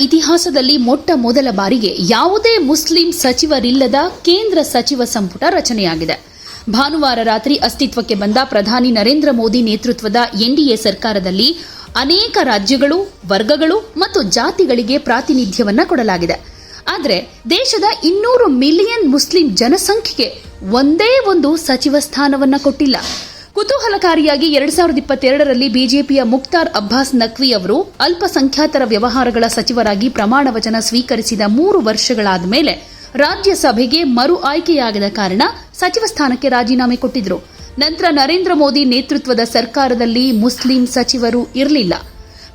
ಇತಿಹಾಸದಲ್ಲಿ ಮೊಟ್ಟ ಮೊದಲ ಬಾರಿಗೆ ಯಾವುದೇ ಮುಸ್ಲಿಂ ಸಚಿವರಿಲ್ಲದ ಕೇಂದ್ರ ಸಚಿವ ಸಂಪುಟ ರಚನೆಯಾಗಿದೆ. ಭಾನುವಾರ ರಾತ್ರಿ ಅಸ್ತಿತ್ವಕ್ಕೆ ಬಂದ ಪ್ರಧಾನಿ ನರೇಂದ್ರ ಮೋದಿ ನೇತೃತ್ವದ ಎನ್ಡಿಎ ಸರ್ಕಾರದಲ್ಲಿ ಅನೇಕ ರಾಜ್ಯಗಳು, ವರ್ಗಗಳು ಮತ್ತು ಜಾತಿಗಳಿಗೆ ಪ್ರಾತಿನಿಧ್ಯವನ್ನು ಕೊಡಲಾಗಿದೆ. ಆದರೆ ದೇಶದ ಇನ್ನೂರು ಮಿಲಿಯನ್ ಮುಸ್ಲಿಂ ಜನಸಂಖ್ಯೆಗೆ ಒಂದೇ ಒಂದು ಸಚಿವ ಸ್ಥಾನವನ್ನು ಕೊಟ್ಟಿಲ್ಲ. ಕುತೂಹಲಕಾರಿಯಾಗಿ ಎರಡ್ ಸಾವಿರದ ಇಪ್ಪತ್ತೆರಡರಲ್ಲಿ ಬಿಜೆಪಿಯ ಮುಕ್ತಾರ್ ಅಬ್ಬಾಸ್ ನಕ್ವಿ ಅವರು ಅಲ್ಪಸಂಖ್ಯಾತರ ವ್ಯವಹಾರಗಳ ಸಚಿವರಾಗಿ ಪ್ರಮಾಣ ವಚನ ಸ್ವೀಕರಿಸಿದ ಮೂರು ವರ್ಷಗಳಾದ ಮೇಲೆ ರಾಜ್ಯಸಭೆಗೆ ಮರು ಆಯ್ಕೆಯಾಗದ ಕಾರಣ ಸಚಿವ ಸ್ಥಾನಕ್ಕೆ ರಾಜೀನಾಮೆ ಕೊಟ್ಟಿದ್ರು. ನಂತರ ನರೇಂದ್ರ ಮೋದಿ ನೇತೃತ್ವದ ಸರ್ಕಾರದಲ್ಲಿ ಮುಸ್ಲಿಂ ಸಚಿವರು ಇರಲಿಲ್ಲ.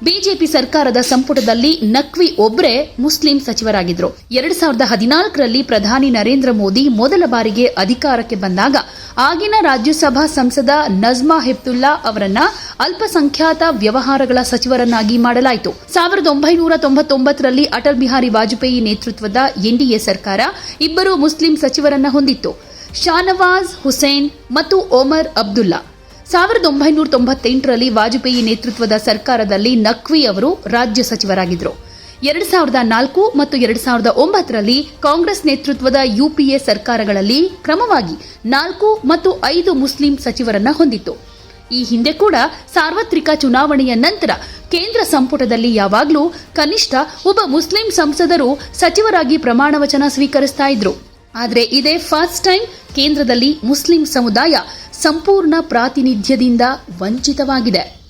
ಬಿಜೆಪಿ ಸರ್ಕಾರದ ಸಂಪುಟದಲ್ಲಿ ನಕ್ವಿ ಒಬ್ರೇ ಮುಸ್ಲಿಂ ಸಚಿವರಾಗಿದ್ರು. ಎರಡ್ ಸಾವಿರದ ಹದಿನಾಲ್ಕರಲ್ಲಿ ಪ್ರಧಾನಿ ನರೇಂದ್ರ ಮೋದಿ ಮೊದಲ ಬಾರಿಗೆ ಅಧಿಕಾರಕ್ಕೆ ಬಂದಾಗ ಆಗಿನ ರಾಜ್ಯಸಭಾ ಸಂಸದ ನಜ್ಮಾ ಹೆಪ್ತುಲ್ಲಾ ಅವರನ್ನ ಅಲ್ಪಸಂಖ್ಯಾತ ವ್ಯವಹಾರಗಳ ಸಚಿವರನ್ನಾಗಿ ಮಾಡಲಾಯಿತು. ಸಾವಿರದ ಒಂಬೈನೂರ ತೊಂಬತ್ತೊಂಬತ್ತರಲ್ಲಿ ಅಟಲ್ ಬಿಹಾರಿ ವಾಜಪೇಯಿ ನೇತೃತ್ವದ ಎನ್ಡಿಎ ಸರ್ಕಾರ ಇಬ್ಬರು ಮುಸ್ಲಿಂ ಸಚಿವರನ್ನ ಹೊಂದಿತ್ತು. ಶಾನವಾಜ್, ಹುಸೇನ್ ಮತ್ತು ಒಮರ್ ಅಬ್ದುಲ್ಲಾ. ಸಾವಿರದ ಒಂಬೈನೂರ ತೊಂಬತ್ತೆಂಟರಲ್ಲಿ ವಾಜಪೇಯಿ ನೇತೃತ್ವದ ಸರ್ಕಾರದಲ್ಲಿ ನಖ್ವಿ ಅವರು ರಾಜ್ಯ ಸಚಿವರಾಗಿದ್ದರು ಎರಡ್ ಸಾವಿರದ ನಾಲ್ಕು ಮತ್ತು ಎರಡು ಸಾವಿರದ ಒಂಬತ್ತರಲ್ಲಿ ಕಾಂಗ್ರೆಸ್ ನೇತೃತ್ವದ ಯುಪಿಎ ಸರ್ಕಾರಗಳಲ್ಲಿ ಕ್ರಮವಾಗಿ ನಾಲ್ಕು ಮತ್ತು ಐದು ಮುಸ್ಲಿಂ ಸಚಿವರನ್ನ ಹೊಂದಿತ್ತು. ಈ ಹಿಂದೆ ಕೂಡ ಸಾರ್ವತ್ರಿಕ ಚುನಾವಣೆಯ ನಂತರ ಕೇಂದ್ರ ಸಂಪುಟದಲ್ಲಿ ಯಾವಾಗಲೂ ಕನಿಷ್ಠ ಒಬ್ಬ ಮುಸ್ಲಿಂ ಸಂಸದರು ಸಚಿವರಾಗಿ ಪ್ರಮಾಣ ವಚನ ಸ್ವೀಕರಿಸ್ತಾ ಇದ್ರು. ಆದರೆ ಇದೇ ಫಸ್ಟ್ ಟೈಮ್ ಕೇಂದ್ರದಲ್ಲಿ ಮುಸ್ಲಿಂ ಸಮುದಾಯ ಸಂಪೂರ್ಣ ಪ್ರಾತಿನಿಧ್ಯದಿಂದ ವಂಚಿತವಾಗಿದೆ.